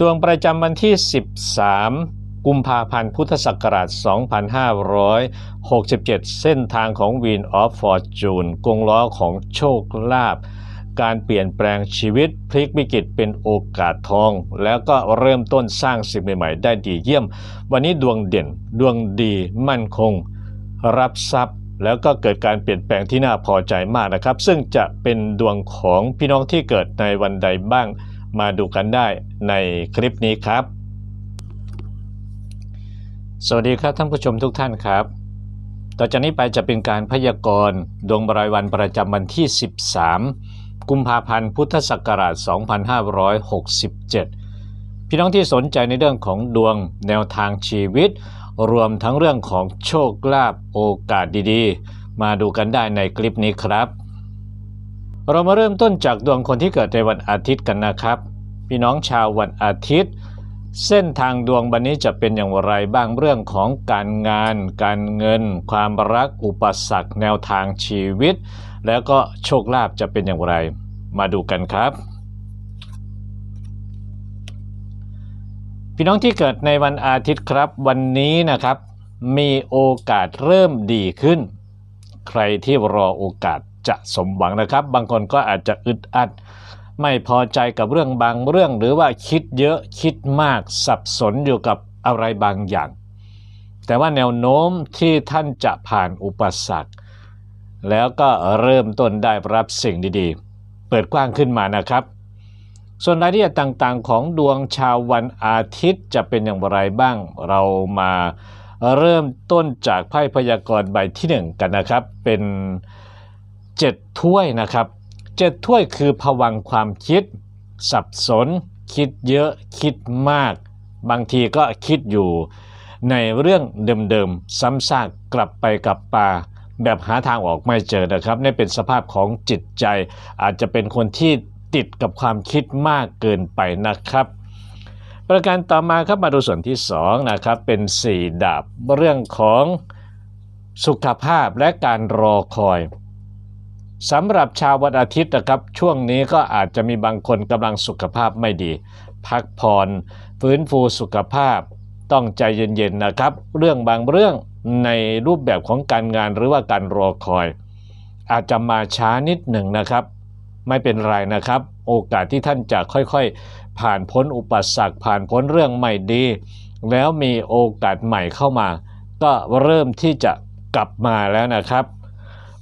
ดวงประจำวันที่ 13 กุมภาพันธ์พุทธศักราช 2567 เส้นทางของ Wheel of Fortune กงล้อของโชคลาภการเปลี่ยนแปลงชีวิตพลิกวิกฤตเป็นโอกาสทอง แล้วก็เริ่มต้นสร้างสิ่งใหม่ๆ ได้ดีเยี่ยม วันนี้ดวงเด่นดวงดีมั่นคง รับทรัพย์ แล้วก็เกิดการเปลี่ยนแปลงที่น่าพอใจมากนะครับ ซึ่งจะเป็นดวงของพี่น้องที่เกิดในวันใดบ้าง มาดูกันได้ในคลิปนี้ครับ สวัสดีครับท่านผู้ชมทุกท่านครับ ต่อจากนี้ไปจะเป็นการพยากรณ์ดวงบรายวันประจำวันที่ 13 กุมภาพันธ์พุทธศักราช 2567 พี่น้องที่สนใจในเรื่องของดวงแนวทางชีวิต รวมทั้งเรื่องของโชคลาภโอกาสดีๆ มาดูกันได้ในคลิปนี้ครับ เรามาเริ่มต้นจากดวงคนที่เกิดในวันอาทิตย์กันนะครับ พี่น้องชาววันอาทิตย์ เส้นทางดวงวันนี้จะเป็นอย่างไรบ้างเรื่องของการงาน การเงิน ความรักอุปสรรคแนวทางชีวิต แล้วก็โชคลาภจะเป็นอย่างไร มาดูกันครับ พี่น้องที่เกิดในวันอาทิตย์ครับ วันนี้นะครับ มีโอกาสเริ่มดีขึ้น ใครที่รอโอกาส จะสมหวังนะครับ บางคนก็อาจจะอึดอัด ไม่พอใจกับเรื่องบางเรื่อง หรือว่าคิดเยอะคิดมากสับสนอยู่กับอะไรบางอย่าง แต่ว่าแนวโน้มที่ท่านจะผ่านอุปสรรค แล้วก็เริ่มต้นได้รับสิ่งดีๆ เปิดกว้างขึ้นมานะครับ ส่วนรายละเอียดต่างๆ ของดวงชาววันอาทิตย์จะเป็นอย่างไรบ้างเรามาเริ่มต้นจากไพ่พยากรณ์ใบที่หนึ่งกันนะครับ เป็น เจ็ดถ้วยนะครับเจ็ดถ้วยคือผวังความคิด สับสน คิดเยอะคิดมาก บางทีก็คิดอยู่ ในเรื่องเดิมๆ ซ้ำซากกลับไปกลับมาแบบหาทางออกไม่เจอนะครับนี่เป็นสภาพของจิตใจ อาจจะเป็นคนที่ติดกับความคิดมากเกินไปนะครับ ประการต่อมาครับมาดูส่วนที่2นะครับเป็นสี่ดาบเรื่องของสุขภาพและการรอคอย สำหรับชาววันอาทิตย์นะครับ ช่วงนี้ก็อาจจะมีบางคนกำลังสุขภาพไม่ดี พักผ่อนฟื้นฟูสุขภาพ ต้องใจเย็นๆนะครับ เรื่องบางเรื่องในรูปแบบของการงานหรือว่าการรอคอย อาจจะมาช้านิดหนึ่งนะครับ ไม่เป็นไรนะครับ โอกาสที่ท่านจะค่อยๆ ผ่านพ้นอุปสรรคผ่านพ้นเรื่องไม่ดี แล้วมีโอกาสใหม่เข้ามา ก็เริ่มที่จะกลับมาแล้วนะครับ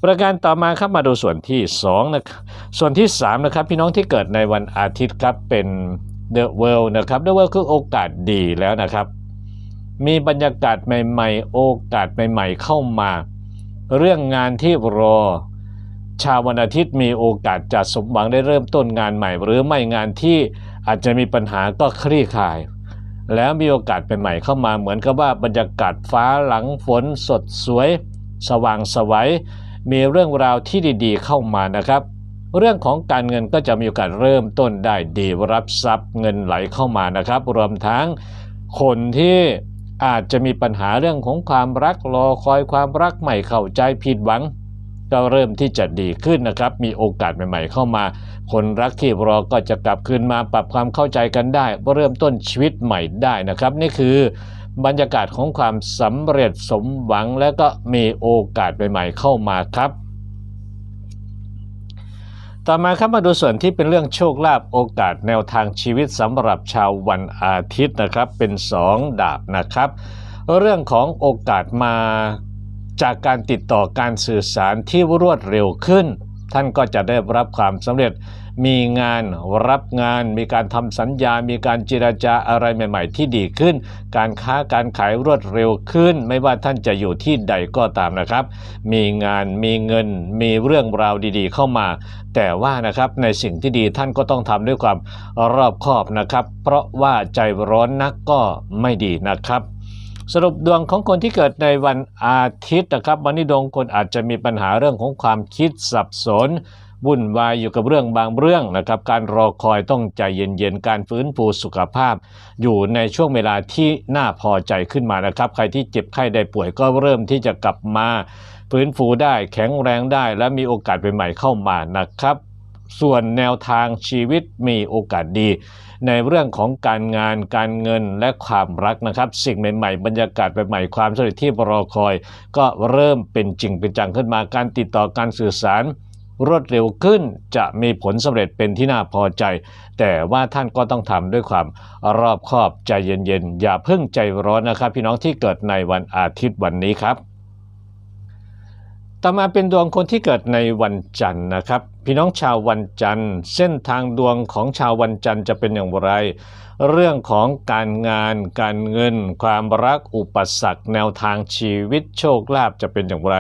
ประการต่อมาครับมาดูส่วนที่2นะครับส่วนที่ 3 นะครับ พี่น้องที่เกิดในวันอาทิตย์ครับเป็น The World นะครับ The World คือโอกาสดีแล้วนะครับ มีบรรยากาศใหม่ ๆ โอกาสใหม่ ๆ เข้ามา เรื่องงานที่รอ ชาววันอาทิตย์มีโอกาสจะสมหวังได้เริ่มต้นงานใหม่ หรือไม่งานที่อาจจะมีปัญหาก็คลี่คลาย แล้วมีโอกาสใหม่ๆเข้ามาเหมือนกับว่าบรรยากาศฟ้าหลังฝนสดสวย สว่างสวัย มีเรื่องราวที่ดีๆ เข้ามานะครับ เรื่องของการเงินก็จะมีโอกาสเริ่มต้นได้ดีรับทรัพย์เงินไหลเข้ามานะครับ รวมทั้งคนที่อาจจะมีปัญหาเรื่องของความรักรอคอยความรักใหม่เข้าใจผิดหวัง ก็เริ่มที่จะดีขึ้นนะครับ มีโอกาสใหม่ ๆ เข้ามา คนรักที่รอก็จะกลับคืนมาปรับความเข้าใจกันได้เริ่มต้นชีวิตใหม่ได้นะครับ นี่คือ บรรยากาศของความสำเร็จสมหวังและก็มีโอกาสใหม่ๆเข้ามาครับ ต่อมาครับมาดูส่วนที่เป็นเรื่องโชคลาภโอกาสแนวทางชีวิตสำหรับชาววันอาทิตย์นะครับเป็น 2 ดาบนะครับ เรื่องของโอกาสมาจากการติดต่อการสื่อสารที่รวดเร็วขึ้น ท่านก็จะได้รับความสำเร็จ มีงานรับงาน มีการทำสัญญา มีการเจราจาอะไรใหม่ ๆ ที่ดีขึ้น การค้าการขายรวดเร็วขึ้น ไม่ว่าท่านจะอยู่ที่ใดก็ตามนะครับ มีงานมีเงิน มีเรื่องราวดีๆ เข้ามา แต่ว่านะครับในสิ่งที่ดีท่านก็ต้องทำด้วยความรอบคอบนะครับ เพราะว่าใจร้อนนักก็ไม่ดีนะครับ สรุปดวงของคนที่เกิดในวันอาทิตย์นะครับ วันนี้ดวงคนอาจจะมีปัญหาเรื่องของความคิดสับสนวุ่นวายอยู่กับเรื่องบางเรื่องนะครับ การรอคอยต้องใจเย็นๆ การฟื้นฟูสุขภาพ อยู่ในช่วงเวลาที่น่าพอใจขึ้นมานะครับ ใครที่เจ็บไข้ได้ป่วยก็เริ่มที่จะกลับมาฟื้นฟูได้แข็งแรงได้ และมีโอกาสใหม่ๆเข้ามานะครับ ส่วนแนวทางชีวิตมีโอกาสดี ในเรื่องของการงานการเงินและความรักนะครับ สิ่งใหม่ๆ บรรยากาศใหม่ๆความสำเร็จที่รอคอย ก็เริ่มเป็นจริงเป็นจังขึ้นมาการติดต่อการสื่อสารรวดเร็วขึ้นจะมีผลสำเร็จเป็นที่น่าพอใจ แต่ว่าท่านก็ต้องทำด้วยความรอบคอบใจเย็นๆ อย่าเพิ่งใจร้อนนะครับ พี่น้องที่เกิดในวันอาทิตย์วันนี้ครับ ต่อมาเป็นดวงคนที่เกิดในวันจันทร์นะครับ พี่น้องชาววันจันทร์ เส้นทางดวงของชาววันจันทร์จะเป็นอย่างไร เรื่องของการงาน การเงิน ความรักอุปสรรค แนวทางชีวิตโชคลาภจะเป็นอย่างไร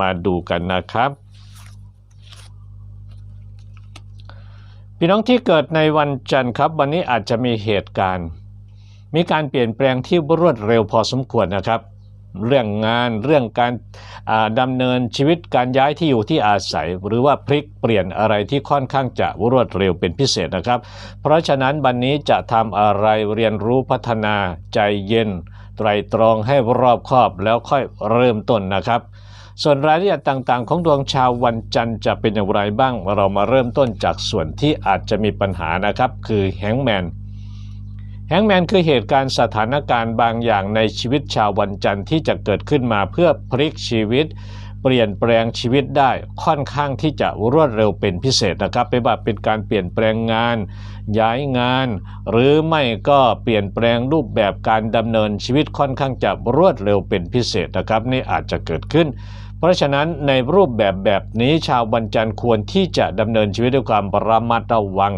มาดูกันนะครับ พี่น้องที่เกิดในวันจันทร์ครับ วันนี้อาจจะมีเหตุการณ์ มีการเปลี่ยนแปลงที่รวดเร็วพอสมควรนะครับ เรื่องงานเรื่องการดำเนินชีวิตการย้ายที่อยู่ที่อาศัย หรือว่าพลิกเปลี่ยนอะไรที่ค่อนข้างจะรวดเร็วเป็นพิเศษนะครับ เพราะฉะนั้นวันนี้จะทำอะไรเรียนรู้พัฒนาใจเย็น ไตรตรองให้รอบคอบแล้วค่อยเริ่มต้นนะครับ ส่วนรายละเอียดต่างๆ ของดวงชาววันจันทร์จะเป็นอย่างไรบ้าง เรามาเริ่มต้นจากส่วนที่อาจจะมีปัญหานะครับ คือแฮงแมน แฮงแมนคือเหตุการณ์สถานการณ์บางอย่างในชีวิตชาววันจันทร์ที่จะเกิดขึ้นมาเพื่อพลิกชีวิต เปลี่ยนแปลงชีวิตได้ค่อนข้างที่จะรวดเร็วเป็นพิเศษนะครับไม่ว่าเป็นการเปลี่ยนแปลงงาน ย้ายงาน หรือไม่ก็เปลี่ยนแปลงรูปแบบการดำเนินชีวิตค่อนข้างจะรวดเร็วเป็นพิเศษนะครับนี่อาจจะเกิดขึ้น เพราะฉะนั้นในรูปแบบแบบนี้ชาวบันจันทร์ควรที่จะดำเนินชีวิตด้วยความประมาทระวัง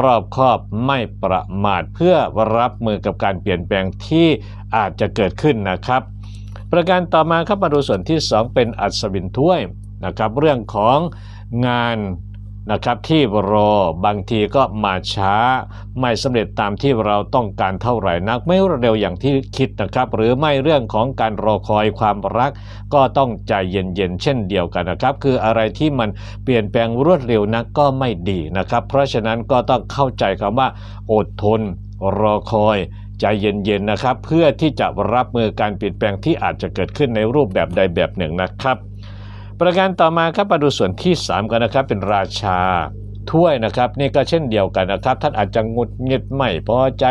รอบคอบไม่ประมาทเพื่อรับมือกับการเปลี่ยนแปลงที่อาจจะเกิดขึ้นนะครับ ประการต่อมาครับมาดูส่วนที่ 2 เป็นอัศวินถ้วยนะครับเรื่องของงาน นะครับที่รอบางทีก็มาช้า ไม่สำเร็จตามที่เราต้องการเท่าไหร่นัก ไม่เร็วอย่างที่คิดนะครับ หรือไม่เรื่องของการรอคอยความรัก ก็ต้องใจเย็นๆเช่นเดียวกันนะครับ คืออะไรที่มันเปลี่ยนแปลงรวดเร็วนักก็ไม่ดีนะครับ เพราะฉะนั้นก็ต้องเข้าใจคำว่า อดทน รอคอยใจเย็นๆนะครับ เพื่อที่จะรับมือการเปลี่ยนแปลงที่อาจจะเกิดขึ้นในรูปแบบใดแบบหนึ่งนะครับ ประการต่อมาครับมาดูส่วนที่ 3 กันนะครับเป็นราชาถ้วยนะครับนี่ก็เช่นเดียวกันนะครับ ท่านอาจจะงุดหงิดไม่พอใจ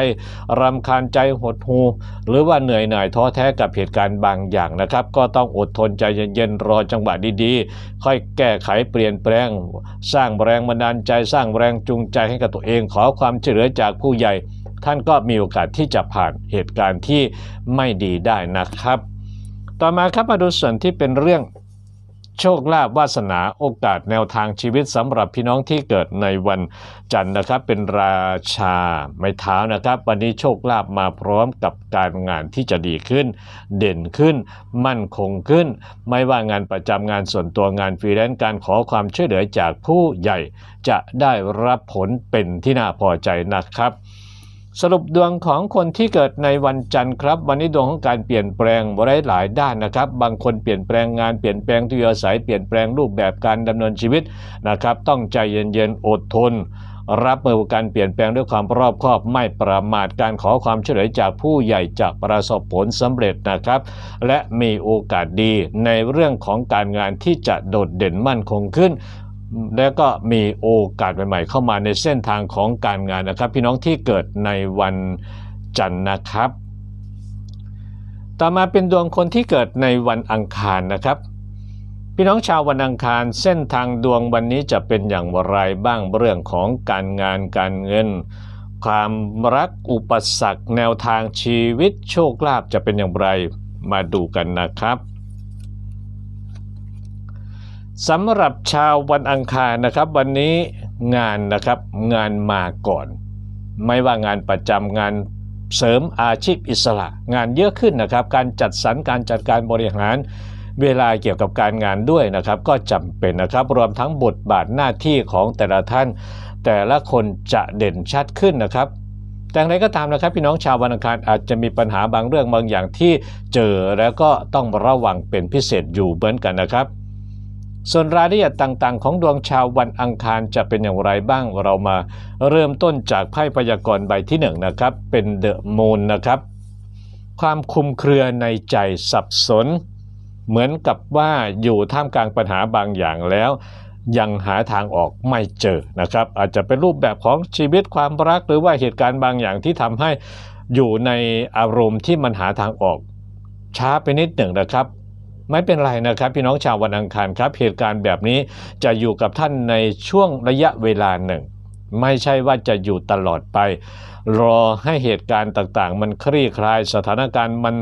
รำคาญใจหดหูหรือว่าเหนื่อยหน่ายท้อแท้กับเหตุการณ์บางอย่างนะครับ ก็ต้องอดทนใจเย็นๆรอจังหวะดีๆ ค่อยแก้ไขเปลี่ยนแปลง สร้างแรงบันดาลใจสร้างแรงจูงใจให้กับตัวเอง ขอความช่วยเหลือจากผู้ใหญ่ ท่านก็มีโอกาสที่จะผ่านเหตุการณ์ที่ไม่ดีได้นะครับ ต่อมาครับมาดูส่วนที่เป็นเรื่อง โชคลาภวาสนาโอกาสแนวทางชีวิตสำหรับพี่น้องที่เกิดในวันจันทร์นะครับ เป็นราชาไม้เท้านะครับ วันนี้โชคลาภมาพร้อมกับการงานที่จะดีขึ้น เด่นขึ้น มั่นคงขึ้น ไม่ว่างานประจำงานส่วนตัวงานฟรีแลนซ์การขอความช่วยเหลือจากผู้ใหญ่ จะได้รับผลเป็นที่น่าพอใจนะครับ สรุปดวงของคนที่เกิดในวันจันทร์ครับ วันนี้ดวงของการเปลี่ยนแปลงไร้หลายด้านนะครับ บางคนเปลี่ยนแปลงงานเปลี่ยนแปลงที่อยู่อาศัยเปลี่ยนแปลงรูปแบบการดำเนินชีวิตนะครับ ต้องใจเย็นๆอดทน รับมือกับการเปลี่ยนแปลงด้วยความรอบคอบไม่ประมาทการขอความช่วยเหลือจากผู้ใหญ่จะประสบผลสำเร็จนะครับ และมีโอกาสดีในเรื่องของการงานที่จะโดดเด่นมั่นคงขึ้น แล้วก็มีโอกาสใหม่ๆ เข้ามาในเส้นทางของการงานนะครับ พี่น้องที่เกิดในวันจันทร์นะครับ ต่อมาเป็นดวงคนที่เกิดในวันอังคารนะครับพี่น้องชาววันอังคารเส้นทางดวงวันนี้จะเป็นอย่างไรบ้างเรื่องของการงานการเงิน ความรักอุปสรรคแนวทางชีวิตโชคลาภจะเป็นอย่างไรมาดูกันนะครับ สำหรับชาววันอังคารนะครับ วันนี้งานนะครับงานมาก่อน ไม่ว่างานประจำงานเสริมอาชีพอิสระ งานเยอะขึ้นนะครับ การจัดสรรการจัดการบริหารเวลาเกี่ยวกับการงานด้วยนะครับ ก็จำเป็นนะครับรวมทั้งบทบาทหน้าที่ของแต่ละท่าน แต่ละคนจะเด่นชัดขึ้นนะครับแต่อย่างไรก็ตามนะครับพี่น้องชาววันอังคารอาจจะมีปัญหาบางเรื่องบางอย่างที่เจอแล้วก็ต้องระวังเป็นพิเศษอยู่เหมือนกันนะครับ ส่วนรายละเอียดต่างๆ ของดวงชาววันอังคารจะเป็นอย่างไรบ้างเรามาเริ่มต้นจากไพ่พยากรณ์ใบที่1นงนะครับ เป็นเดอะมูนนะครับ ความคุมเครือในใจสับสน เหมือนกับว่าอยู่ท่ามกลางปัญหาบางอย่างแล้ว ยังหาทางออกไม่เจอนะครับ อาจจะเป็นรูปแบบของชีวิตความรัก หรือว่าเหตุการณ์บางอย่างที่ทำให้อยู่ในอารมณ์ที่มันหาทางออกช้าไปนิดหนึ่งนะครับ ไม่เป็นไรนะครับ พี่น้องชาววันอังคารครับ เหตุการณ์แบบนี้จะอยู่กับท่านในช่วงระยะเวลาหนึ่ง ไม่ใช่ว่าจะอยู่ตลอดไป รอให้เหตุการณ์ต่างๆ มันคลี่คลายสถานการณ์มัน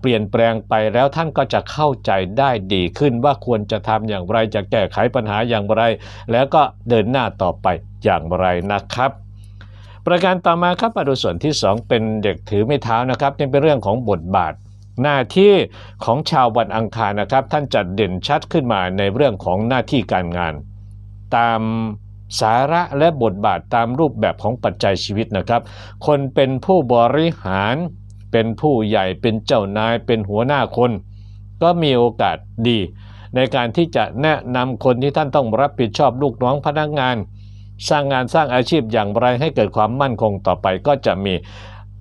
เปลี่ยนแปลงไปแล้วท่านก็จะเข้าใจได้ดีขึ้นว่าควรจะทำอย่างไรจะแก้ไขปัญหาอย่างไร แล้วก็เดินหน้าต่อไปอย่างไรนะครับประการต่อมาครับมาดูส่วนที่ 2 เป็นเด็กถือไม้เท้านะครับนี่เป็นเรื่องของบทบาท หน้าที่ของชาววันอังคารนะครับ ท่านจัดเด่นชัดขึ้นมาในเรื่องของหน้าที่การงาน ตามสาระและบทบาทตามรูปแบบของปัจจัยชีวิตนะครับ คนเป็นผู้บริหาร เป็นผู้ใหญ่เป็นเจ้านายเป็นหัวหน้าคน ก็มีโอกาสดี ในการที่จะแนะนำคนที่ท่านต้องรับผิดชอบลูกน้องพนักงาน สร้างงานสร้างอาชีพอย่างไรให้เกิดความมั่นคงต่อไปก็จะมี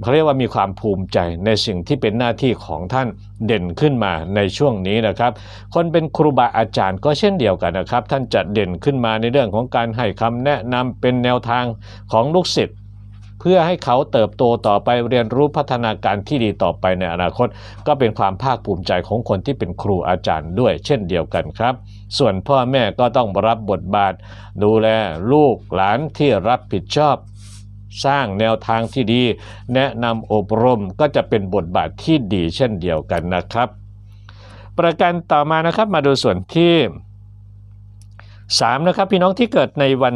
เขาเรียกว่ามีความภูมิใจในสิ่งที่เป็นหน้าที่ของท่านเด่นขึ้นมาในช่วงนี้นะครับ คนเป็นครูบาอาจารย์ก็เช่นเดียวกันนะครับ ท่านจะเด่นขึ้นมาในเรื่องของการให้คำแนะนำเป็นแนวทางของลูกศิษย์เพื่อให้เขาเติบโตต่อไปเรียนรู้พัฒนาการที่ดีต่อไปในอนาคต ก็เป็นความภาคภูมิใจของคนที่เป็นครูอาจารย์ด้วยเช่นเดียวกันครับ ส่วนพ่อแม่ก็ต้องรับบทบาท ดูแลลูกหลานที่รับผิดชอบ สร้างแนวทางที่ดี แนะนำอบรมก็จะเป็นบทบาทที่ดีเช่นเดียวกันนะครับ ประการต่อมานะครับมาดูส่วนที่3นะครับพี่น้องที่เกิดในวัน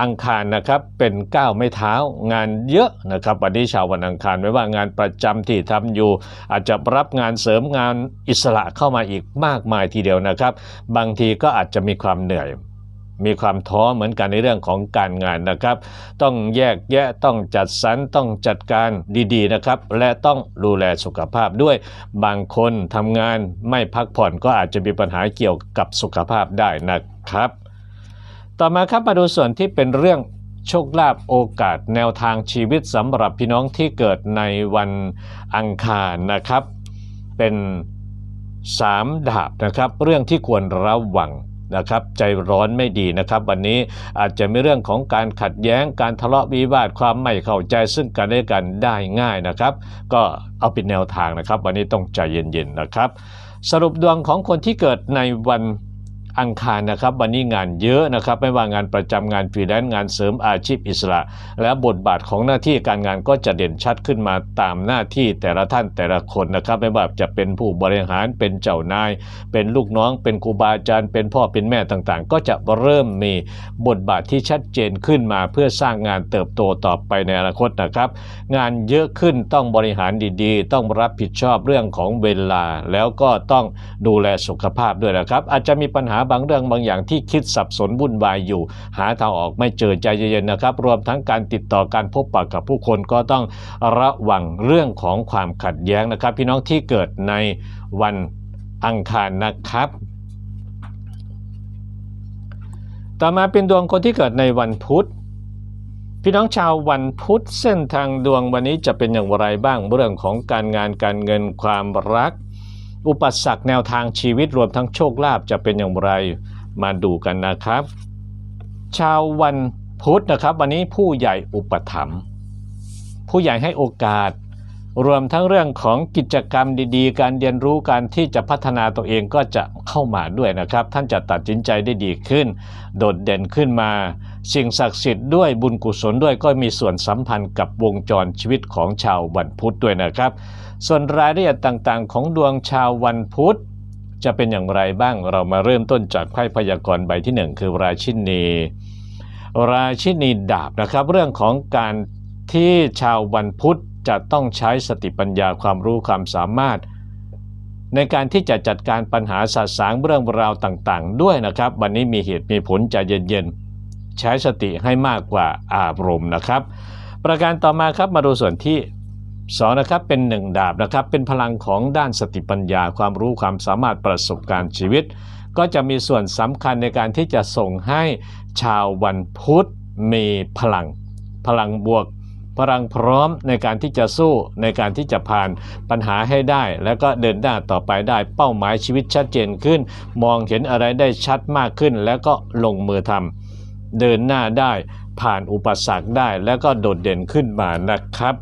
อังคารนะครับเป็นก้าวไม่เท้างานเยอะนะครับวันนี้ชาววันอังคารไม่ว่างานประจำที่ทำอยู่ อาจจะรับงานเสริมงานอิสระเข้ามาอีกมากมายทีเดียวนะครับ บางทีก็อาจจะมีความเหนื่อย มีความท้อเหมือนกันในเรื่องของการงานนะครับ ต้องแยกแยะต้องจัดสรรต้องจัดการดีๆนะครับ และต้องดูแลสุขภาพด้วย บางคนทำงานไม่พักผ่อนก็อาจจะมีปัญหาเกี่ยวกับสุขภาพได้นะครับ ต่อมาครับมาดูส่วนที่เป็นเรื่องโชคลาภโอกาสแนวทางชีวิตสำหรับพี่น้องที่เกิดในวันอังคารนะครับ เป็นสามดาบนะครับ เรื่องที่ควรระวัง นะครับใจร้อนไม่ดีนะครับ วันนี้อาจจะมีเรื่องของการขัดแย้งการทะเลาะวิวาทความไม่เข้าใจซึ่งกันและกันได้ง่ายนะครับ ก็เอาเป็นแนวทางนะครับ วันนี้ต้องใจเย็นๆนะครับ สรุปดวงของคนที่เกิดในวัน อังคารนะครับ วันนี้งานเยอะนะครับ ไม่ว่างานประจำงานฟรีแลนซ์งานเสริมอาชีพอิสระ และบทบาทของหน้าที่การงานก็จะเด่นชัดขึ้นมาตามหน้าที่แต่ละท่านแต่ละคนนะครับ ไม่ว่าจะเป็นผู้บริหารเป็นเจ้านาย เป็นลูกน้อง เป็นครูบาอาจารย์ เป็นพ่อเป็นแม่ต่างๆ ก็จะเริ่มมีบทบาทที่ชัดเจนขึ้นมาเพื่อสร้างงานเติบโตต่อไปในอนาคตนะครับ งานเยอะขึ้นต้องบริหารดีๆ ต้องรับผิดชอบเรื่องของเวลา แล้วก็ต้องดูแลสุขภาพด้วยนะครับ อาจจะมีปัญหาบางเรื่องบางอย่างที่คิดสับสนวุ่นวายอยู่ หาทางออกไม่เจอใจเย็นๆนะครับ รวมทั้งการติดต่อการพบปะกับผู้คนก็ต้องระวังเรื่องของความขัดแย้งนะครับ พี่น้องที่เกิดในวันอังคารนะครับต่อมาเป็นดวงคนที่เกิดในวันพุธ พี่น้องชาววันพุธเส้นทางดวงวันนี้จะเป็นอย่างไรบ้างเรื่องของการงานการเงินความรัก อุปสรรคแนวทางชีวิตรวมทั้งโชคลาภจะเป็นอย่างไรมาดูกันนะครับ ชาววันพุธนะครับวันนี้ผู้ใหญ่อุปถัมภ์ผู้ใหญ่ให้โอกาส รวมทั้งเรื่องของกิจกรรมดีๆ การเรียนรู้การที่จะพัฒนาตัวเองก็จะเข้ามาด้วยนะครับ ท่านจะตัดสินใจได้ดีขึ้น โดดเด่นขึ้นมา สิ่งศักดิ์สิทธิ์ด้วยบุญกุศลด้วยก็มีส่วนสัมพันธ์กับวงจรชีวิตของชาววันพุธด้วยนะครับ ส่วนรายละเอียดต่างๆ ของดวงชาววันพุธ จะเป็นอย่างไรบ้างเรามาเริ่มต้นจากไพ่พยากรณ์ใบที่หนึ่งคือราชินีราชินีดาบนะครับเรื่องของการที่ชาววันพุธจะต้องใช้สติปัญญาความรู้ความสามารถ ในการที่จะจัดการปัญหาสาสางเรื่องราวต่างๆ ด้วยนะครับ วันนี้มีเหตุมีผลใจเย็นๆ ใช้สติให้มากกว่าอารมณ์นะครับ ประการต่อมาครับมาดูส่วนที่สองนะครับเป็นหนึ่งดาบนะครับเป็นพลังของด้านสติปัญญา ความรู้ความสามารถประสบการณ์ชีวิต ก็จะมีส่วนสำคัญในการที่จะส่งให้ชาววันพุธมีพลัง พลังบวก พลังพร้อมในการที่จะสู้ในการที่จะผ่านปัญหาให้ได้ แล้วก็เดินหน้าต่อไปได้เป้าหมายชีวิตชัดเจนขึ้น มองเห็นอะไรได้ชัดมากขึ้น แล้วก็ลงมือทำ เดินหน้าได้ผ่านอุปสรรคได้แล้วก็โดดเด่นขึ้นมานะครับ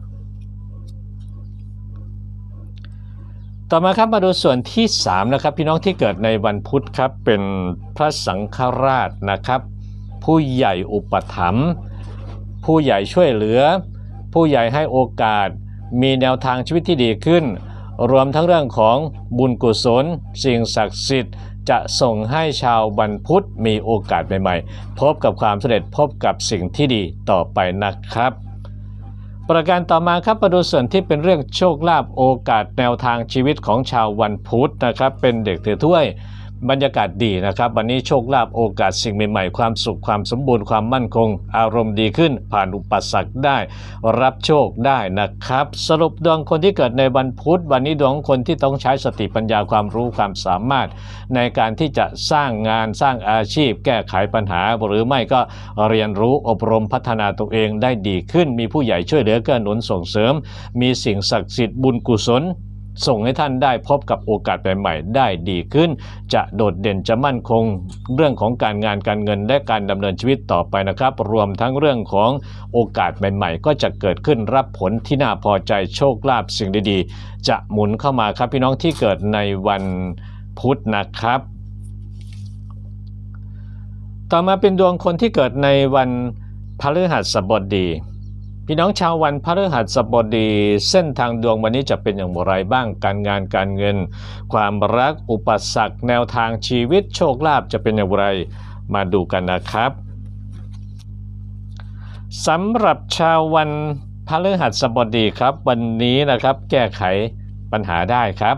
ต่อมาครับมาดูส่วนที่ 3 นะครับ พี่น้องที่เกิดในวันพุธครับเป็นพระสังฆราชนะครับ ผู้ใหญ่อุปถัมภ์ผู้ใหญ่ช่วยเหลือ ผู้ใหญ่ให้โอกาส มีแนวทางชีวิตที่ดีขึ้น รวมทั้งเรื่องของบุญกุศล สิ่งศักดิ์สิทธิ์ จะส่งให้ชาววันพุธมีโอกาสใหม่ๆ พบกับความสำเร็จพบกับสิ่งที่ดีต่อไปนะครับ ประการต่อมาครับมาดูส่วนที่เป็นเรื่องโชคลาภโอกาสแนวทางชีวิตของชาววันพุธนะครับ เป็นเด็กถือถ้วย บรรยากาศดีนะครับ วันนี้โชคลาภโอกาสสิ่งใหม่ๆ ความสุขความสมบูรณ์ความมั่นคง อารมณ์ดีขึ้น ผ่านอุปสรรคได้ รับโชคได้นะครับ สรุปดวงคนที่เกิดในวันพุธ วันนี้ดวงคนที่ต้องใช้สติปัญญาความรู้ความสามารถ ในการที่จะสร้างงานสร้างอาชีพ แก้ไขปัญหา หรือไม่ก็เรียนรู้อบรมพัฒนาตัวเองได้ดีขึ้น มีผู้ใหญ่ช่วยเหลือเกื้อหนุนส่งเสริม มีสิ่งศักดิ์สิทธิ์บุญกุศล ส่งให้ท่านได้พบกับโอกาสใหม่ๆได้ดีขึ้น จะโดดเด่นจะมั่นคงเรื่องของการงานการเงินและการดำเนินชีวิตต่อไปนะครับ รวมทั้งเรื่องของโอกาสใหม่ ๆ ก็จะเกิดขึ้นรับผลที่น่าพอใจโชคลาภสิ่งดีๆ จะหมุนเข้ามาครับพี่น้องที่เกิดในวันพุธนะครับ ต่อมาเป็นดวงคนที่เกิดในวันพฤหัสบดี พี่น้องชาววันพฤหัสบดี เส้นทางดวงวันนี้จะเป็นอย่างไรบ้างการงานการเงิน ความรักอุปสรรคแนวทางชีวิตโชคลาภจะเป็นอย่างไรมาดูกันนะครับสำหรับชาววันพฤหัสบดีครับ วันนี้นะครับแก้ไขปัญหาได้ครับ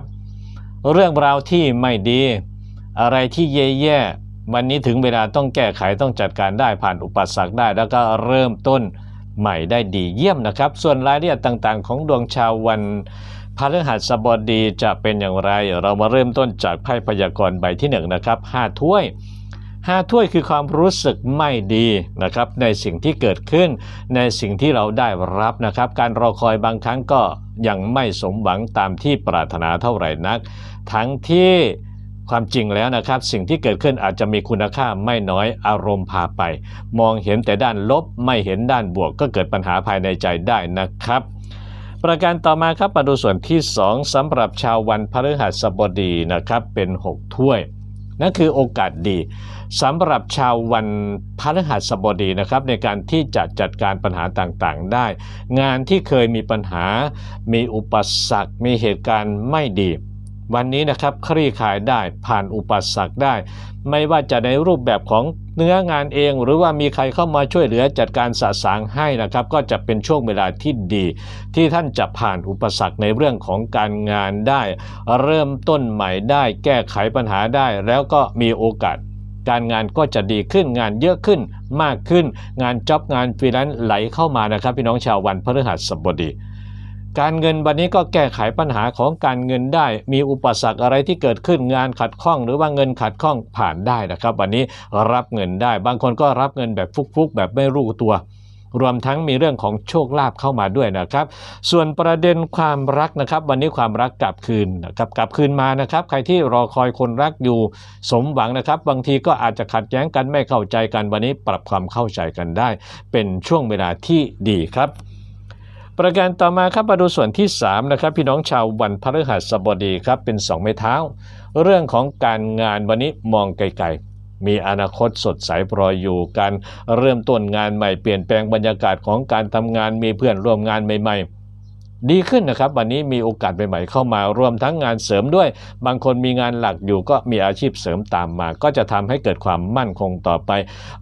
เรื่องราวที่ไม่ดี อะไรที่แย่ๆวันนี้ถึงเวลาต้องแก้ไขต้องจัดการได้ผ่านอุปสรรคได้ แล้วก็เริ่มต้น ใหม่ได้ดีเยี่ยมนะครับ ส่วนรายละเอียดต่างๆ ของดวงชาววันพฤหัสบดีจะเป็นอย่างไร เรามาเริ่มต้นจากไพ่พยากรณ์ใบที่หนึ่งนะครับห้าถ้วยห้าถ้วยคือความรู้สึกไม่ดีนะครับในสิ่งที่เกิดขึ้น ในสิ่งที่เราได้รับนะครับ การรอคอยบางครั้งก็ยังไม่สมหวังตามที่ปรารถนาเท่าไหร่นัก ทั้งที่ ความจริงแล้วนะครับ สิ่งที่เกิดขึ้นอาจจะมีคุณค่าไม่น้อยอารมณ์พาไป มองเห็นแต่ด้านลบไม่เห็นด้านบวก ก็เกิดปัญหาภายในใจได้นะครับ ประการต่อมาครับมาดูส่วนที่ 2สำหรับชาววันพฤหัสบดีนะครับเป็น 6 ถ้วย นั่นคือโอกาสดีสำหรับชาววันพฤหัสบดีนะครับในการที่จะจัดการปัญหาต่างๆได้ งานที่เคยมีปัญหา มีอุปสรรค มีเหตุการณ์ไม่ดี วันนี้นะครับคลี่คลายได้ผ่านอุปสรรคได้ ไม่ว่าจะในรูปแบบของเนื้องานเอง หรือว่ามีใครเข้ามาช่วยเหลือจัดการสะสางให้นะครับ ก็จะเป็นช่วงเวลาที่ดี ที่ท่านจะผ่านอุปสรรคในเรื่องของการงานได้ เริ่มต้นใหม่ได้ แก้ไขปัญหาได้ แล้วก็มีโอกาส การงานก็จะดีขึ้นงานเยอะขึ้นมากขึ้น งานจ็อบงานฟรีแลนซ์ไหลเข้ามานะครับ พี่น้องชาววันพฤหัสบดี การเงินวันนี้ก็แก้ไขปัญหาของการเงินได้ มีอุปสรรคอะไรที่เกิดขึ้นงานขัดข้อง หรือว่าเงินขัดข้องผ่านได้นะครับ วันนี้รับเงินได้ บางคนก็รับเงินแบบฟุกๆ แบบไม่รู้ตัว รวมทั้งมีเรื่องของโชคลาภเข้ามาด้วยนะครับ ส่วนประเด็นความรักนะครับ วันนี้ความรักกลับคืนนะครับกลับคืนมานะครับ ใครที่รอคอยคนรักอยู่สมหวังนะครับ บางทีก็อาจจะขัดแย้งกันไม่เข้าใจกันวันนี้ปรับความเข้าใจกันได้ เป็นช่วงเวลาที่ดีครับ ประการต่อมาครับมาดูส่วนที่3นะครับพี่น้องชาววันพฤหัสบดีครับเป็น 2 ไม้เท้า เรื่องของการงานวันนี้มองไกลๆ มีอนาคตสดใสรออยู่การเริ่มต้นงานใหม่เปลี่ยนแปลงบรรยากาศของการทำงานมีเพื่อนร่วมงานใหม่ๆ ดีขึ้นนะครับ วันนี้มีโอกาสใหม่ๆเข้ามารวมทั้งงานเสริมด้วย บางคนมีงานหลักอยู่ก็มีอาชีพเสริมตามมา ก็จะทำให้เกิดความมั่นคงต่อไป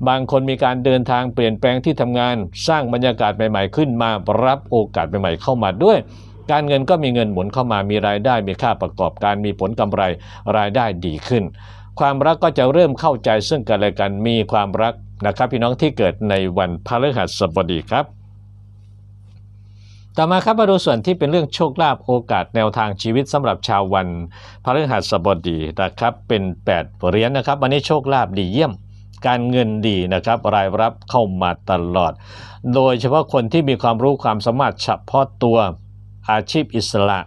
บางคนมีการเดินทางเปลี่ยนแปลงที่ทำงาน สร้างบรรยากาศใหม่ๆขึ้นมารับโอกาสใหม่ๆเข้ามาด้วยการเงินก็มีเงินหมุนเข้ามามีรายได้มีค่าประกอบการมีผลกำไรรายได้ดีขึ้น ความรักก็จะเริ่มเข้าใจซึ่งกันและกันมีความรักนะครับ พี่น้องที่เกิดในวันพฤหัสบดีครับ ต่อมาครับมาดูส่วนที่เป็นเรื่องโชคลาภโอกาสแนวทางชีวิตสำหรับชาววันพฤหัสบดีนะครับเป็น8เหรียญนะครับวันนี้โชคลาภดีเยี่ยม การเงินดีนะครับรายรับเข้ามาตลอด โดยเฉพาะคนที่มีความรู้ความสามารถเฉพาะตัวอาชีพอิสระ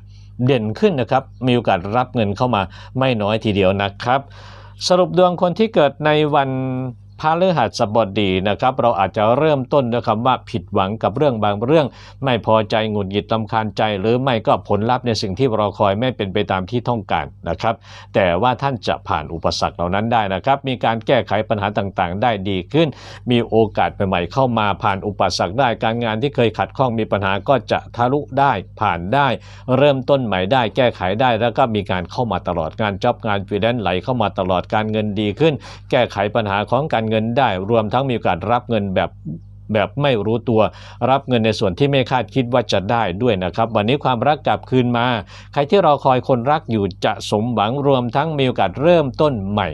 เด่นขึ้นนะครับมีโอกาสรับเงินเข้ามาไม่น้อยทีเดียวนะครับ สรุปดวงคนที่เกิดในวัน พฤหัสบดีนะครับ เราอาจจะเริ่มต้นด้วยคำว่าผิดหวังกับเรื่องบางเรื่อง ไม่พอใจหงุดหงิดลำคาญใจ หรือไม่ก็ผลลัพธ์ในสิ่งที่เรอคอยไม่เป็นไปตามที่ต้องการนะครับ แต่ว่าท่านจะผ่านอุปสรรคเหล่านั้นได้นะครับ มีการแก้ไขปัญหาต่างๆ ได้ดีขึ้น มีโอกาสใหม่ๆเข้ามาผ่านอุปสรรคได้การงานที่เคยขัดข้องมีปัญหาก็จะทะลุได้ผ่านได้ เริ่มต้นใหม่ได้ แก้ไขได้แล้วก็มีการเข้ามาตลอดงานจ็อบงานฟรีแลนซ์ไหลเข้ามาตลอดการเงินดีขึ้น แก้ไขปัญหาของการเงินได้ รวมทั้งมีโอกาสรับเงินแบบแบบไม่รู้ตัวรับเงินในส่วนที่ไม่คาดคิดว่าจะได้ด้วยนะครับ วันนี้ความรักกลับคืนมา ใครที่รอคอยคนรักอยู่จะสมหวังรวมทั้งมีโอกาสเริ่มต้นใหม่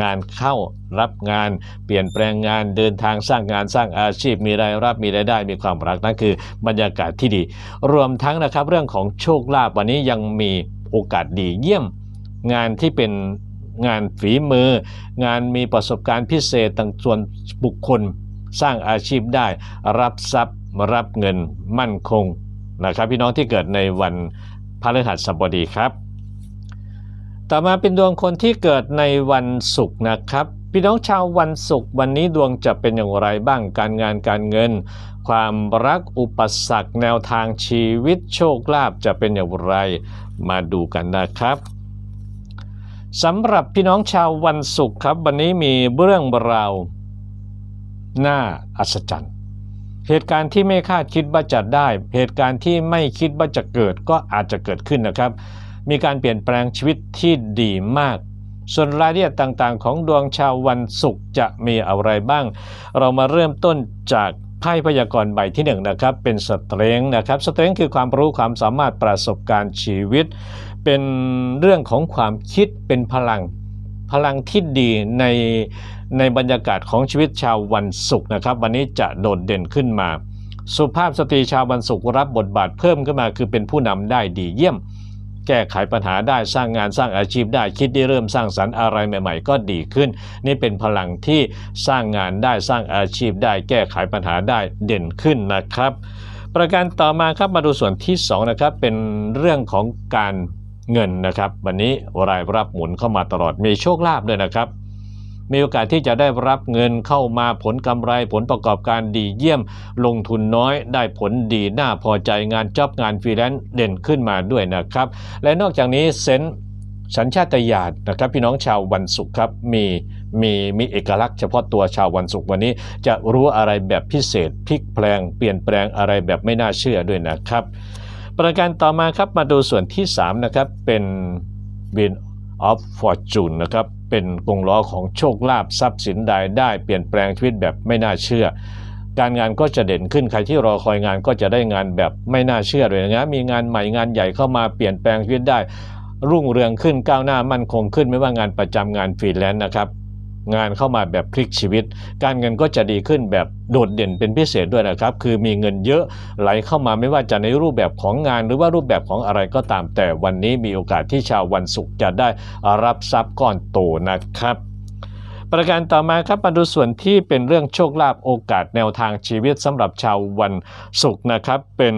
งานเข้ารับงาน เปลี่ยนแปลงงานเดินทางสร้างงานสร้างอาชีพ มีรายรับมีรายได้มีความรักนั่นคือบรรยากาศที่ดี รวมทั้งนะครับเรื่องของโชคลาภวันนี้ยังมีโอกาสดีเยี่ยมงานที่เป็น งานฝีมือ งานมีประสบการณ์พิเศษต่างส่วนบุคคลสร้างอาชีพได้ รับทรัพย์รับเงินมั่นคงนะครับ พี่น้องที่เกิดในวันพฤหัสบดีครับ ต่อมาเป็นดวงคนที่เกิดในวันศุกร์นะครับ พี่น้องชาววันศุกร์วันนี้ดวงจะเป็นอย่างไรบ้างการงานการเงิน ความรักอุปสรรคแนวทางชีวิตโชคลาภจะเป็นอย่างไร มาดูกันนะครับ สำหรับพี่น้องชาววันศุกร์ครับ วันนี้มีเรื่องราวน่าอัศจรรย์ เหตุการณ์ที่ไม่คาดคิดว่าจะได้ เหตุการณ์ที่ไม่คิดว่าจะเกิดก็อาจจะเกิดขึ้นนะครับ มีการเปลี่ยนแปลงชีวิตที่ดีมาก ส่วนรายละเอียดต่างๆ ของดวงชาววันศุกร์จะมีอะไรบ้าง เรามาเริ่มต้นจาก ไพ่พยากรณ์ใบที่1นนะครับเป็นสเตรนนะครับสเตรนคือความรู้ความสามารถประสบการณ์ชีวิต เป็นเรื่องของความคิดเป็นพลังพลังที่ดีในในบรรยากาศของชีวิตชาววันศุกร์นะครับ วันนี้จะโดดเด่นขึ้นมา สุภาพสตรีชาววันศุกร์รับบทบาทเพิ่มขึ้นมาคือเป็นผู้นำได้ดีเยี่ยม แก้ไขปัญหาได้สร้างงานสร้างอาชีพได้คิดได้เริ่มสร้างสรรค์อะไรใหม่ ๆ ก็ดีขึ้น นี่เป็นพลังที่สร้างงานได้สร้างอาชีพได้แก้ไขปัญหาได้เด่นขึ้นนะครับ ประการต่อมาครับมาดูส่วนที่2นะครับเป็นเรื่องของการเงินนะครับ วันนี้รายรับหมุนเข้ามาตลอดมีโชคลาภด้วยนะครับ มีโอกาสที่จะได้รับเงินเข้ามาผลกำไรผลประกอบการดีเยี่ยม ลงทุนน้อยได้ผลดีน่าพอใจงานจ็อบงานฟรีแลนซ์เด่นขึ้นมาด้วยนะครับ และนอกจากนี้เซนสัญชาตญาณนะครับพี่น้องชาววันศุกร์ครับมีมีมีเอกลักษณ์เฉพาะตัวชาววันศุกร์วันนี้ จะรู้อะไรแบบพิเศษพลิกแปลงเปลี่ยนแปลงอะไรแบบไม่น่าเชื่อด้วยนะครับ ประการต่อมาครับมาดูส่วนที่3นะครับเป็น Wheel of Fortune นะครับ เป็นกงล้อของโชคลาภทรัพย์สินใดได้เปลี่ยนแปลงชีวิตแบบไม่น่าเชื่อ การงานก็จะเด่นขึ้นใครที่รอคอยงานก็จะได้งานแบบไม่น่าเชื่อเลยนะมีงานใหม่งานใหญ่เข้ามาเปลี่ยนแปลงชีวิตได้ รุ่งเรืองขึ้นก้าวหน้ามั่นคงขึ้นไม่ว่างานประจำงานฟรีแลนซ์นะครับ งานเข้ามาแบบพลิกชีวิต การเงินก็จะดีขึ้นแบบโดดเด่นเป็นพิเศษด้วยนะครับ คือมีเงินเยอะไหลเข้ามาไม่ว่าจะในรูปแบบของงานหรือว่ารูปแบบของอะไรก็ตาม แต่วันนี้มีโอกาสที่ชาววันศุกร์จะได้รับทรัพย์ก้อนโตนะครับประการต่อมาครับมาดูส่วนที่เป็นเรื่องโชคลาภโอกาสแนวทางชีวิตสำหรับชาววันศุกร์นะครับเป็น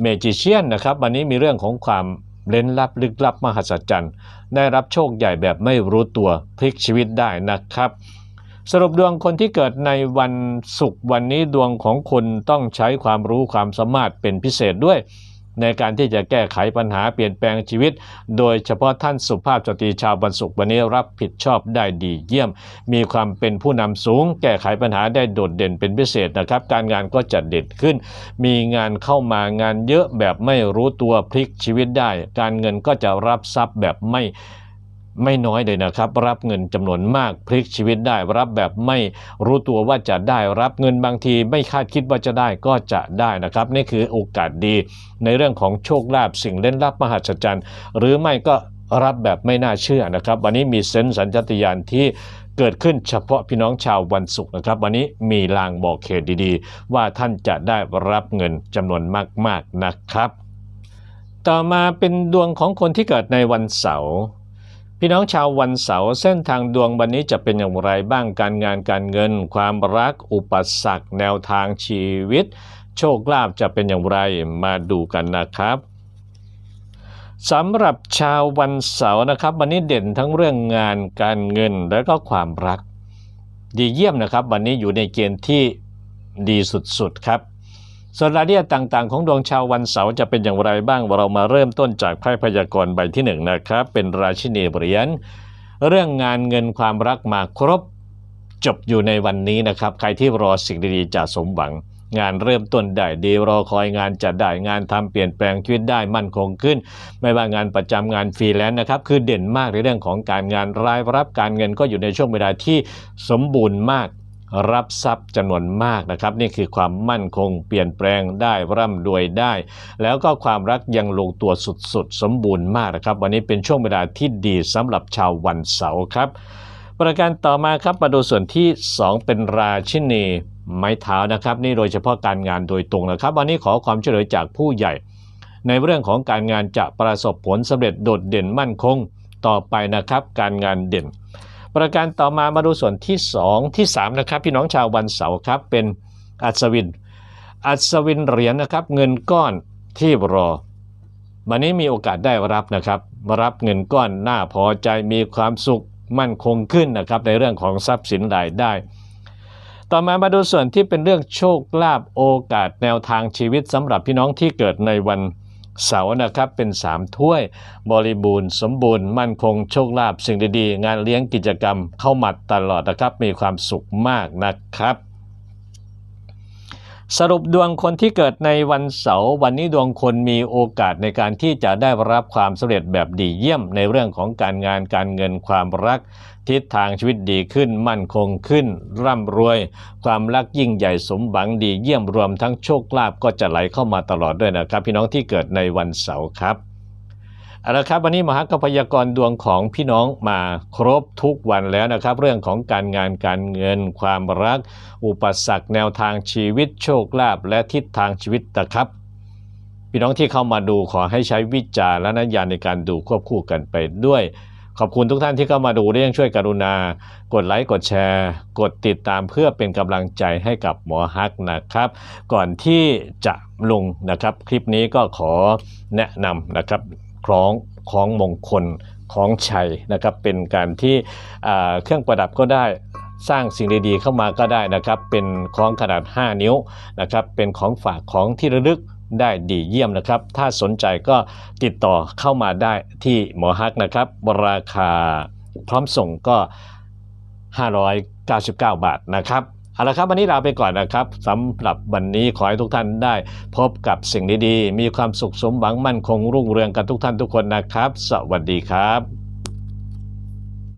เมจิเชียนนะครับ วันนี้มีเรื่องของความ เล่นลับลึกลับมหัศจรรย์ ได้รับโชคใหญ่แบบไม่รู้ตัวพลิกชีวิตได้นะครับ สรุปดวงคนที่เกิดในวันศุกร์วันนี้ดวงของคุณต้องใช้ความรู้ความสามารถเป็นพิเศษด้วย ในการที่จะแก้ไขปัญหาเปลี่ยนแปลงชีวิต โดยเฉพาะท่านสุภาพสตรีชาวบันศุกร์วันนี้รับผิดชอบได้ดีเยี่ยม มีความเป็นผู้นำสูง แก้ไขปัญหาได้โดดเด่นเป็นพิเศษนะครับ การงานก็จะเด่นขึ้น มีงานเข้ามางานเยอะแบบไม่รู้ตัวพลิกชีวิตได้ การเงินก็จะรับทรัพย์แบบไม่ ไม่น้อยเลยนะครับ รับเงินจำนวนมากพลิกชีวิตได้ รับแบบไม่รู้ตัวว่าจะได้รับเงินบางทีไม่คาดคิดว่าจะได้ก็จะได้นะครับ นี่คือโอกาสดี ในเรื่องของโชคลาภสิ่งเล่นลับมหัศจรรย์ หรือไม่ก็รับแบบไม่น่าเชื่อนะครับ วันนี้มีเซนส์สัญชาตญาณที่เกิดขึ้นเฉพาะพี่น้องชาววันศุกร์นะครับ วันนี้มีลางบอกเหตุดีๆ ว่าท่านจะได้รับเงินจำนวนมากๆนะครับ ต่อมาเป็นดวงของคนที่เกิดในวันเสาร์ พี่น้องชาววันเสาร์เส้นทางดวงวันนี้จะเป็นอย่างไรบ้างการงานการเงิน ความรักอุปสรรคแนวทางชีวิต โชคลาภจะเป็นอย่างไรมาดูกันนะครับสำหรับชาววันเสาร์นะครับ วันนี้เด่นทั้งเรื่องงานการเงินและก็ความรัก ดีเยี่ยมนะครับ วันนี้อยู่ในเกณฑ์ที่ดีสุดๆครับ ส่วนรายละเอียดต่างๆ ของดวงชาววันเสาร์จะเป็นอย่างไรบ้าง เรามาเริ่มต้นจากไพ่พยากรณ์ใบที่หนึ่งนะครับ เป็นราชินีเหรียญ เรื่องงานเงินความรักมาครบจบอยู่ในวันนี้นะครับ ใครที่รอสิ่งดีๆจะสมหวัง งานเริ่มต้นได้ดีรอคอยงานจะได้งานทำเปลี่ยนแปลงชีวิตได้มั่นคงขึ้น ไม่ว่างานประจำงานฟรีแลนซ์นะครับ คือเด่นมากในเรื่องของการงานรายรับการเงินก็อยู่ในช่วงเวลาที่สมบูรณ์มาก รับทรัพย์จำนวนมากนะครับ นี่คือความมั่นคงเปลี่ยนแปลงได้ร่ำรวยได้ แล้วก็ความรักยังลงตัวสุดๆ สมบูรณ์มากนะครับ วันนี้เป็นช่วงเวลาที่ดีสำหรับชาววันเสาร์ครับ ประการต่อมาครับมาดูส่วนที่ 2 เป็นราชินีไม้เท้านะครับ นี่โดยเฉพาะการงานโดยตรงนะครับ วันนี้ขอความช่วยเหลือจากผู้ใหญ่ ในเรื่องของการงานจะประสบผลสำเร็จโดดเด่นมั่นคงต่อไปนะครับ การงานเด่น ประการต่อมามาดูส่วนที่ 2 ที่3นะครับพี่น้องชาววันเสาร์ครับเป็นอัศวิน อัศวินเหรียญนะครับเงินก้อนที่รอวันนี้มีโอกาสได้รับนะครับรับเงินก้อนน่าพอใจมีความสุขมั่นคงขึ้นนะครับในเรื่องของทรัพย์สินรายได้ ต่อมามาดูส่วนที่เป็นเรื่องโชคลาภโอกาสแนวทางชีวิตสำหรับพี่น้องที่เกิดในวัน เสานะครับเป็น 3 ถ้วย บริบูรณ์ สมบูรณ์มั่นคงโชคลาภสิ่งดีๆ งานเลี้ยงกิจกรรมเข้ามาตลอดนะครับ มีความสุขมากนะครับ สรุปดวงคนที่เกิดในวันเสาร์วันนี้ดวงคนมีโอกาสในการที่จะได้รับความสำเร็จแบบดีเยี่ยมในเรื่องของการงานการเงินความรัก ทิศทางชีวิตดีขึ้น มั่นคงขึ้น ร่ำรวย ความรักยิ่งใหญ่สมหวังดีเยี่ยมรวมทั้งโชคลาภก็จะไหลเข้ามาตลอดด้วยนะครับ พี่น้องที่เกิดในวันเสาร์ครับ เอาละครับวันนี้มหากพยากรณ์ดวงของพี่น้องมาครบทุกวันแล้วนะครับ เรื่องของการงานการเงิน ความรัก อุปสรรคแนวทางชีวิตโชคลาภและทิศทางชีวิตนะครับ พี่น้องที่เข้ามาดูขอให้ใช้วิจารณญาณในการดูควบคู่กันไปด้วย ขอบคุณทุกท่านที่เข้ามาดูเรื่องช่วยกรุณา กดไลค์กดแชร์ กดติดตามเพื่อเป็นกำลังใจให้กับหมอฮักนะครับ ก่อนที่จะลงนะครับ คลิปนี้ก็ขอแนะนำนะครับ คล้องของมงคลของชัยนะครับเป็นการที่เครื่องประดับก็ได้สร้างสิ่งดีๆเข้ามาก็ได้นะครับ เป็นของขนาด 5 นิ้วนะครับเป็นของฝากของที่ระลึกได้ดีเยี่ยมนะครับ ถ้าสนใจก็ติดต่อเข้ามาได้ที่หมอฮักนะครับราคาพร้อมส่งก็ 599 บาทนะครับ เอาละครับวันนี้ลาไปก่อนนะครับสำหรับวันนี้ขอให้ทุกท่านได้ พบกับสิ่งดีๆ มีความสุขสมหวังมั่นคงรุ่งเรืองกันทุกท่านทุกคนนะครับ สวัสดีครับ